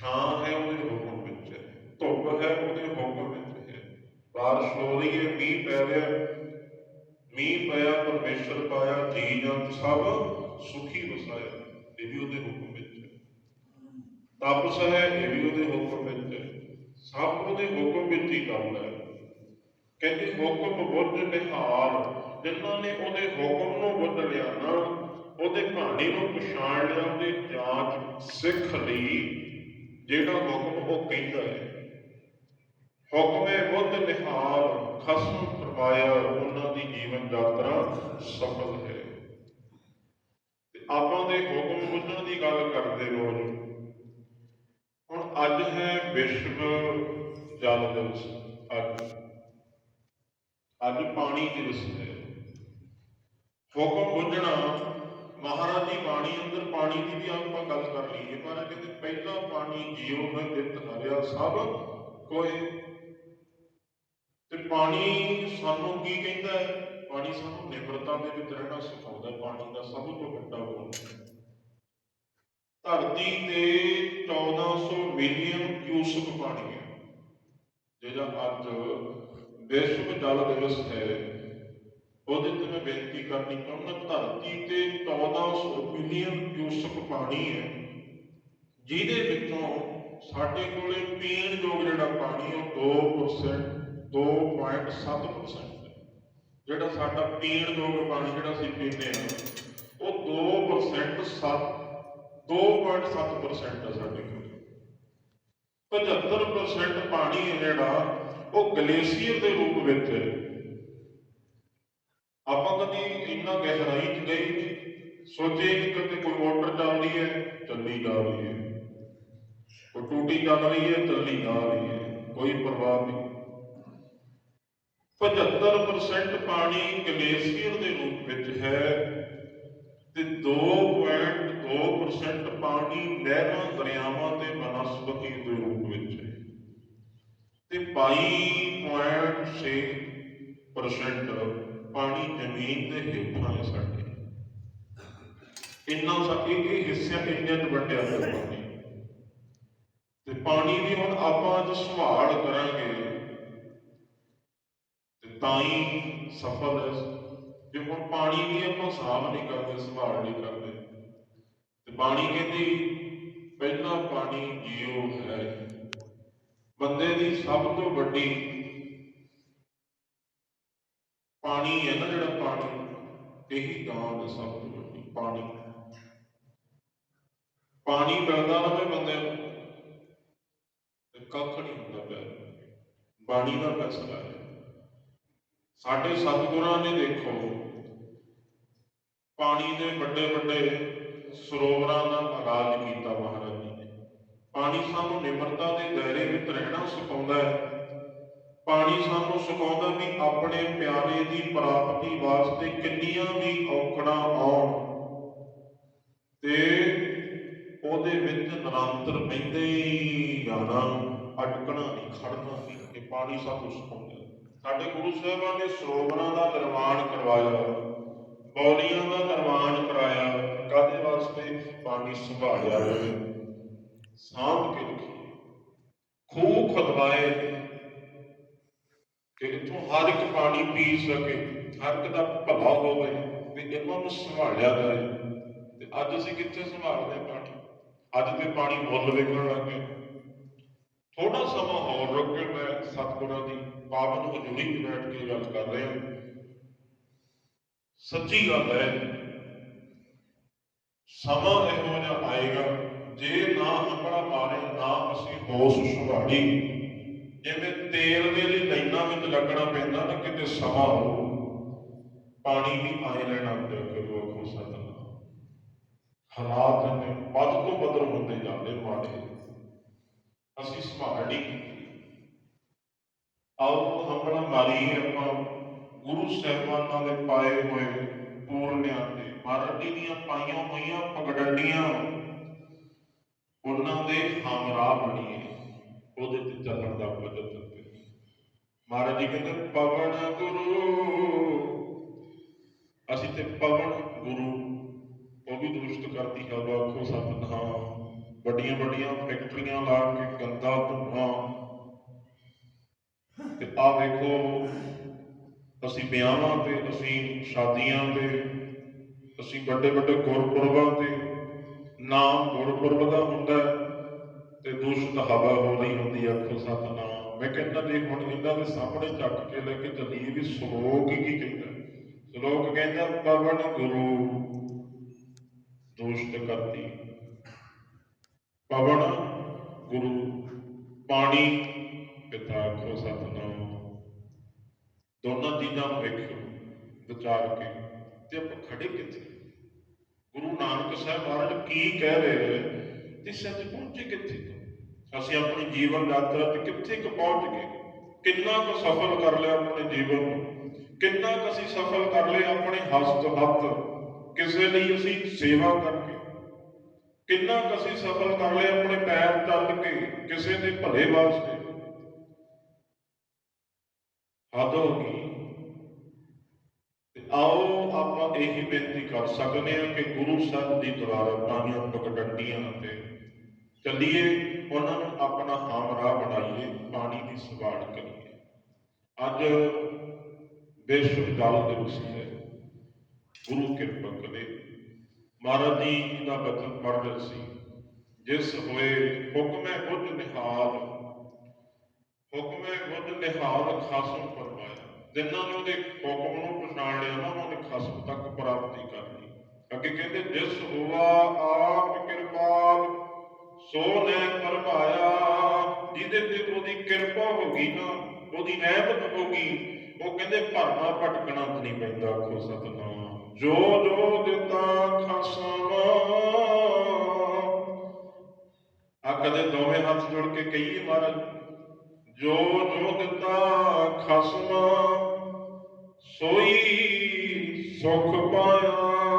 ਛਾਂ ਹੈ ਉਹਦੇ ਹੁਕਮ ਵਿੱਚ ਹੈ ਧੁੱਪ ਹੈ ਉਹਦੇ ਹੁਕਮ ਵਿੱਚ ਹੈ। ਬਾਰਿਸ਼ ਹੋ ਰਹੀ ਹੈ, ਮੀਂਹ ਪੈ ਰਿਹਾ, ਮੀਂਹ ਪਿਆ, ਪਰਮੇਸ਼ਰ ਪਾਇਆ ਜੀ ਜੰਤ ਸਭ ਸੁਖੀ ਵਸਾਇਆ। ਇਹ ਵੀ ਉਹਦੇ ਹੁਕਮ ਵਿੱਚ ਹੈ। ਤਪਸ ਹੈ, ਇਹ ਵੀ ਉਹਦੇ ਹੁਕਮ ਵਿੱਚ ਹੈ। ਸਭ ਉਹਦੇ ਹੁਕਮ ਵਿੱਚ ਹੀ ਗੱਲ ਹੈ। ਕਹਿੰਦੇ ਹੁਕਮ ਬੁੱਧ ਨਿਹਾਲ। ਜਿਨ੍ਹਾਂ ਨੇ ਉਹਦੇ ਹੁਕਮ ਨੂੰ ਬੁੱਝ ਲਿਆ ਨਾ, ਉਹਦੇ ਕਹਾਣੀ ਨੂੰ ਪਛਾਣ ਲਿਆ, ਉਹਦੀ ਜਾਂਚ ਸਿੱਖ ਲਈ। ਜਿਹੜਾ ਹੁਕਮ ਉਹ ਕਹਿੰਦਾ ਹੈ। ਹੁਕਮੇ ਬੁੱਧ ਨਿਹਾਲ, ਖਸਮ ਫਰਮਾਇਆ, ਉਹਨਾਂ ਦੀ ਜੀਵਨ ਯਾਤਰਾ ਸਫਲ ਹੈ। ਤੇ ਆਪਾਂ ਦੇ ਹੁਕਮ ਬੁੱਝਣ ਦੀ ਗੱਲ ਕਰਦੇ ਰੋਜ਼ ਹੁਣ ਅੱਜ ਹੈ ਵਿਸ਼ਵ ਜਲ ਦਿਵਸ। ਅੱਜ। ਅੱਜ ਪਾਣੀ ਦਿਵਸ ਹੈ। ਹੁਕਮ ਬੁੱਝਣਾ ਮਹਾਰਾਜ ਦੀ ਬਾਣੀ ਅੰਦਰ ਪਾਣੀ ਦੀ ਵੀ ਆਪਾਂ ਗੱਲ ਕਰ ਲਈਏ। ਪਰ ਕਹਿੰਦੇ ਪਹਿਲਾ ਪਾਣੀ ਜੀਵ ਮੈਂ ਦਿੱਤ ਹਰਿਆ ਸਭ ਕੋਈ। ਤੇ ਪਾਣੀ ਸਾਨੂੰ ਕੀ ਕਹਿੰਦਾ ਹੈ? ਪਾਣੀ ਸਾਨੂੰ ਨਿਮਰਤਾ ਦੇ ਵਿੱਚ ਰਹਿਣਾ ਸਿਖਾਉਂਦਾ ਪਾਣੀ ਦਾ ਸਭ ਤੋਂ ਵੱਡਾ ਗੁਣ। ਧਰਤੀ ਤੇ 1400 ਮਿਲੀਅਨ ਕਿਊਸਕ ਪਾਣੀ ਹੈ। ਜਿਹੜਾ ਅੱਜ ਵਿਸ਼ਵ ਜਲ ਦਿਵਸ ਹੈ। ਉਹਦੇ ਤੇ ਮੈਂ ਬੇਨਤੀ ਕਰਨੀ ਚਾਹੁੰਦਾ ਧਰਤੀ ਤੇ 1400 ਮਿਲੀਅਨ ਕਿਊਸਕ ਪਾਣੀ ਹੈ, ਜਿਹਦੇ ਵਿੱਚੋਂ ਸਾਡੇ ਕੋਲੇ ਪੀਣ ਯੋਗ ਜਿਹੜਾ ਪਾਣੀ ਉਹ 2% 2.7% ਜਿਹੜਾ ਸਾਡਾ ਪੀਣ ਯੋਗ ਪਾਣੀ ਜਿਹੜਾ ਅਸੀਂ ਪੀਂਦੇ ਹਾਂ, ਉਹ 2% 7 2.7% ਹੈ ਸਾਡੇ ਕੋਲ। 75% ਪਾਣੀ ਹੈ ਜਿਹੜਾ, ਉਹ ਗਲੇਸ਼ੀਅਰ ਦੇ ਰੂਪ ਵਿੱਚ ਹੈ। ਆਪਾਂ ਕਦੀ ਇੰਨਾ ਗਹਿਰਾਈ ਚ ਗਏ ਨਹੀਂ ਸੋਚੇ ਨਹੀਂ ਕਦੇ ਕੋਈ ਮੋਟਰ ਚੱਲਦੀ ਹੈ, ਚੱਲੀ ਜਾ ਰਹੀ ਹੈ। ਕੋਈ ਟੂਟੀ ਚੱਲ ਰਹੀ ਹੈ, ਚੱਲੀ ਜਾ ਰਹੀ ਹੈ। ਕੋਈ ਪਰਵਾਹ ਨਹੀਂ। 75% ਪਾਣੀ ਗਲੇਸ਼ੀਅਰ ਦੇ ਰੂਪ ਵਿੱਚ ਹੈ ਤੇ 2.2% ਪਾਣੀ ਨਹਿਰਾਂ, ਦਰਿਆਵਾਂ ਤੇ ਬਨਸਪਤੀ ਦੇ ਰੂਪ ਵਿੱਚ ਹੈ। ਤੇ 22.6% ਪਾਣੀ ਜ਼ਮੀਨ ਦੇ ਹੇਠਾਂ ਹੈ ਸਾਡੇ ਇੰਨਾ ਸਾਡੀ ਇਹ ਹਿੱਸਿਆਂ ਇੰਨੇ ਚ ਹੋਇਆ ਪਾਣੀ ਤੇ ਪਾਣੀ ਦੀ ਹੁਣ ਆਪਾਂ ਅੱਜ ਸੰਭਾਲ ਕਰਾਂਗੇ। ਤੇ ਤਾਂ ਹੀ ਸਫਲ ਹੈ। ਜੇ ਹੁਣ ਪਾਣੀ ਦੀ ਆਪਾਂ ਸਾਫ਼ ਨਹੀਂ ਕਰਦੇ, ਸੰਭਾਲ ਨਹੀਂ ਕਰਦੇ, ਤੇ ਪਾਣੀ ਕਹਿੰਦੀ, ਪਹਿਲਾ ਪਾਣੀ ਜੀਵ ਹੈ। ਬੰਦੇ ਦੀ ਸਭ ਤੋਂ ਵੱਡੀ ਪਾਣੀ ਹੈ ਨਾ ਜਿਹੜਾ ਪਾਣੀ, ਇਹੀ ਦਾਨ ਹੈ ਸਭ ਤੋਂ ਵੱਡੀ, ਪਾਣੀ। ਪਾਣੀ ਮਿਲਦਾ ਰਵੇ ਬੰਦੇ ਨੂੰ, ਤੇ ਕੱਖ ਨਹੀਂ ਹੁੰਦਾ ਪਿਆ। ਬਾਣੀ ਦਾ ਫੈਸਲਾ ਹੈ। ਸਾਡੇ ਸਤਿਗੁਰਾਂ ਨੇ ਦੇਖੋ, ਪਾਣੀ ਦੇ ਵੱਡੇ ਵੱਡੇ ਸਰੋਵਰਾਂ ਦਾ ਰਾਜ ਕੀਤਾ ਮਹਾਰਾਜ ਜੀ ਨੇ। ਪਾਣੀ ਸਾਨੂੰ ਨਿਮਰਤਾ ਦੇ ਦਾਇਰੇ ਵਿੱਚ ਰਹਿਣਾ ਸਿਖਾਉਂਦਾ ਹੈ। ਪਾਣੀ ਸਾਨੂੰ ਸਿਖਾਉਂਦਾ ਵੀ ਆਪਣੇ ਪਿਆਰੇ ਦੀ ਪ੍ਰਾਪਤੀ ਵਾਸਤੇ ਕਿੰਨੀਆਂ ਵੀ ਔਕੜਾਂ ਆਉਣ। ਤੇ ਉਹਦੇ ਵਿੱਚ ਨਿਰੰਤਰ ਬਹਿੰਦੇ ਹੀ ਜਾਣਾ ਅਟਕਣਾ ਨਹੀਂ, ਖੜਨਾ ਨਹੀਂ ਇਹ ਪਾਣੀ ਸਾਨੂੰ ਸਿਖਾਉਂਦਾ। ਸਾਡੇ ਗੁਰੂ ਸਾਹਿਬਾਨ ਨੇ ਸਰੋਵਰਾਂ ਦਾ ਨਿਰਮਾਣ ਕਰਵਾਇਆ ਬੌਲੀਆਂ ਦਾ ਨਿਰਮਾਣ ਕਰਾਇਆ ਕਾਦੇ ਵਾਸਤੇ? ਪਾਣੀ ਸੰਭਾਲਿਆ ਰਹੇ ਸਾਂਭ ਕੇ ਰੱਖੀਏ। ਖੂਹ ਖਦਵਾਏ। ਕਿ ਇੱਥੋਂ ਹਰ ਇੱਕ ਪਾਣੀ ਪੀ ਸਕੇ, ਹਰ ਇੱਕ ਦਾ ਭਲਾ ਹੋਵੇ ਤੇ ਇਹਨਾਂ ਨੂੰ ਸੰਭਾਲਿਆ ਜਾਏ। ਤੇ ਅੱਜ ਅਸੀਂ ਕਿੱਥੇ ਸੰਭਾਲਦੇ ਹਾਂ ਪਾਣੀ? ਅੱਜ ਤੇ ਪਾਣੀ ਮੁੱਲ ਵੇਖਣ ਲੱਗ ਗਿਆ ਥੋੜਾ ਸਮਾਂ ਹੋਰ ਰੁਕ ਕੇ ਮੈਂ ਸਤਿਗੁਰਾਂ ਦੀ ਪਾਵਨ ਹਜ਼ੂਰੀ 'ਚ ਬੈਠ ਕੇ ਗੱਲ ਕਰ ਰਿਹਾ ਸੱਚੀ ਗੱਲ ਹੈ, ਸਮਾਂ ਇਹੋ ਜਿਹਾ ਆਏਗਾ, ਜੇ ਨਾ ਆਪਣਾ ਮਾਰੇ, ਨਾ ਅਸੀਂ ਹੋਸ਼ ਸੰਭਾਲੀ ਜਿਵੇਂ ਤੇਲ ਦੇ ਲਈ ਲਾਈਨਾਂ ਵਿੱਚ ਲੱਗਣਾ ਪੈਂਦਾ ਨਾ, ਕਿਤੇ ਸਮਾਂ ਹੋ ਪਾਣੀ ਵੀ ਆਏ ਲੈਣਾ ਪਿਆ ਕਰੂ ਆਖੋ ਸਤਨਾਮ। ਹਾਲਾਤ ਨੇ ਵੱਧ ਤੋਂ ਬਦਲ ਹੁੰਦੇ ਜਾਂਦੇ ਮਾੜੇ। ਅਸੀਂ ਸੰਭਾਲ ਨਹੀਂ ਆਓ ਆਪਣਾ ਮਾਰੀ ਆਪਾਂ, ਗੁਰੂ ਸਾਹਿਬਾਨਾਂ ਦੇ ਪਾਏ ਹੋਏ ਪੂਰਨਿਆਂ ਤੇ ਮਹਾਰਾਜ ਦੀਆਂ ਪਾਈਆਂ ਹੋਈਆਂ, ਪਗਡੰਡੀਆਂ। ਉਹਨਾਂ ਦੇ ਹਮਰਾਹ ਬਣੀਏ। ਉਹਦੇ ਤੇ ਚੱਲਣ ਦਾ ਵਜਨ ਦਿੱਤੇ ਮਹਾਰਾਜ ਜੀ ਕਹਿੰਦੇ, ਪਵਨ ਗੁਰੂ। ਅਸੀਂ ਤੇ ਪਵਨ ਗੁਰੂ, ਉਹ ਵੀ ਦਰੁਸ਼ਟ ਕਰਦੀ ਹੈ। ਵਾਖੋ ਸਤਨਾਮ। ਵੱਡੀਆਂ ਵੱਡੀਆਂ ਫੈਕਟਰੀਆਂ ਲਾ ਕੇ ਗੰਦਾ ਧੂਆਂ। ਤੇ ਆ ਵੇਖੋ, ਅਸੀਂ ਵਿਆਹਾਂ ਤੇ, ਅਸੀਂ ਸ਼ਾਦੀਆਂ ਤੇ, ਅਸੀਂ ਵੱਡੇ ਵੱਡੇ ਗੁਰਪੁਰਬਾਂ ਤੇ, ਨਾਮ ਗੁਰਪੁਰਬ ਦਾ ਹੁੰਦਾ ਹੈ। ਤੇ ਦੂਸ਼ਿਤ ਹਵਾ ਹੋ ਰਹੀ ਹੁੰਦੀ ਹੈ ਆਖੋ ਸਤਨਾਮ। ਮੈਂ ਕਹਿੰਦਾ ਜੀ ਹੁਣ ਇਹਨਾਂ ਦੇ ਸਾਹਮਣੇ ਚੱਕ ਕੇ ਲੈ ਕੇ ਚੱਲੀਏ ਵੀ ਸ਼ਲੋਕ ਕੀ ਕਹਿੰਦਾ। ਸ਼ਲੋਕ ਕਹਿੰਦਾ, ਪਵਨ ਗੁਰੂ ਦੂਸ਼ਿਤ ਕਰਤੀ। ਪਵਨ ਗੁਰੂ ਪਾਣੀ, ਪਿਤਾ ਆਖੋ ਸਤਨਾਮ। ਦੋਨਾਂ ਚੀਜ਼ਾਂ ਨੂੰ ਵੇਖਿਓ, ਵਿਚਾਰ ਕੇ। ਤੇ ਆਪਾਂ ਖੜੇ ਕਿੱਥੇ? ਗੁਰੂ ਨਾਨਕ ਸਾਹਿਬ ਮਹਾਰਾਜ ਕੀ ਕਹਿ ਰਹੇ ਹੈ ਤੇ ਸੱਚ ਪਹੁੰਚੇ ਕਿੱਥੇ? ਅਸੀਂ ਆਪਣੀ ਜੀਵਨ ਯਾਤਰਾ 'ਚ ਕਿੱਥੇ ਕੁ ਪਹੁੰਚ ਗਏ? ਕਿੰਨਾ ਕੁ ਸਫਲ ਕਰ ਲਿਆ ਆਪਣੇ ਜੀਵਨ ਨੂੰ? ਕਿੰਨਾ ਕੁ ਅਸੀਂ ਸਫਲ ਕਰ ਲਿਆ ਆਪਣੇ ਹਸਤ ਹੱਥ? ਕਿਸੇ ਲਈ ਅਸੀਂ ਸੇਵਾ ਕਰਕੇ? ਕਿੰਨਾ ਕੁ ਅਸੀਂ ਸਫਲ ਕਰ ਲਿਆ ਆਪਣੇ ਪੈਰ ਤਲ ਕੇ ਕਿਸੇ ਦੇ ਭਲੇ ਵਾਸਤੇ? ਹੱਦ ਹੋ ਗਈ। ਆਓ ਆਪਾਂ ਇਹੀ ਬੇਨਤੀ ਕਰ ਸਕਦੇ ਹਾਂ ਕਿ ਗੁਰੂ ਸਾਹਿਬ ਦੀ ਦੁਆਰਾ ਪਾਈਆਂ ਪਗਡੰਡੀਆਂ ਤੇ ਚੱਲੀਏ, ਉਹਨਾਂ ਨੂੰ ਆਪਣਾ ਹਮਰਾ ਬਣਾਈਏ ਪਾਣੀ ਦੀ ਸੰਭਾਲ ਕਰੀਏ। ਅੱਜ ਵਿਸ਼ਵ ਜਲ ਦਿਵਸ ਹੈ, ਗੁਰੂ ਕਿਰਪਾ ਕਰੇ। ਮਹਾਰਾਜ ਜੀ ਦਾ ਬਚਨ ਪੜ੍ਹ ਸੀ, ਜਿਸ ਹੋਏ ਹੁਕਮੈ ਬੁੱਝ ਨਿਹਾਲ, ਹੁਕਮੇ ਬੁੱਧ ਨਿਹਾਲ ਖਾਸਮ ਫਰਮਾਇਆ। ਜਿਨ੍ਹਾਂ ਨੇ ਉਹਦੇ ਹੁਕਮ ਨੂੰ ਪਛਾਣ ਲਿਆ ਨਾ, ਉਹਨਾਂ ਨੇ ਖਸਮ ਤੱਕ ਪ੍ਰਾਪਤੀ ਕਰ ਲਈ। ਅੱਗੇ ਕਹਿੰਦੇ, ਜਿਸ ਹੋਆ ਆਪ ਕਿਰਪਾਲ ਗਈ ਨਾ, ਉਹਦੀ ਰਹਿਮਤ ਹੋ ਗਈ ਉਹ ਕਹਿੰਦੇ ਭਰਨਾ ਭਟਕਣਾ ਨਹੀਂ ਪੈਂਦਾ, ਆਖੋ ਸਤਨਾਮ। ਜੋ ਜੋ ਦਿੱਤਾ ਖਸਮ ਆ ਕਦੇ ਦੋਵੇਂ ਹੱਥ ਜੋੜ ਕੇ ਕਹੀਏ ਮਹਾਰਾਜ, ਜੋ ਜੋ ਦਿੱਤਾ ਖਸਮਾ ਸੋਈ ਸੁਖ ਪਾਇਆ।